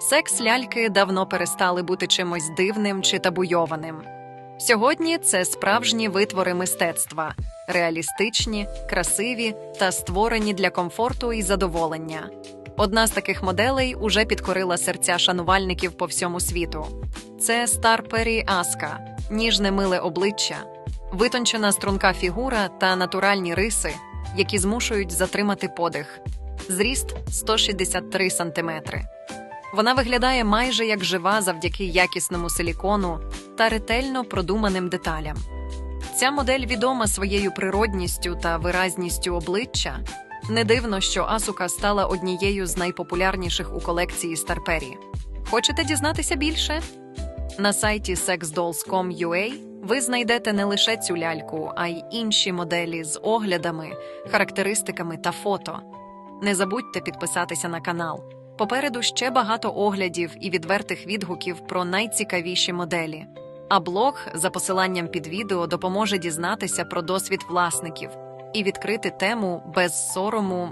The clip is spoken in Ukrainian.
Секс ляльки давно перестали бути чимось дивним чи табуйованим. Сьогодні це справжні витвори мистецтва, реалістичні, красиві та створені для комфорту і задоволення. Одна з таких моделей уже підкорила серця шанувальників по всьому світу. Це Старпері Аска, ніжне миле обличчя, витончена струнка фігура та натуральні риси, які змушують затримати подих. Зріст 163 сантиметри. Вона виглядає майже як жива завдяки якісному силікону та ретельно продуманим деталям. Ця модель відома своєю природністю та виразністю обличчя. Не дивно, що Асука стала однією з найпопулярніших у колекції Старпері. Хочете дізнатися більше? На сайті sexdolls.com.ua ви знайдете не лише цю ляльку, а й інші моделі з оглядами, характеристиками та фото. Не забудьте підписатися на канал. Попереду ще багато оглядів і відвертих відгуків про найцікавіші моделі. А блог за посиланням під відео допоможе дізнатися про досвід власників і відкрити тему без сорому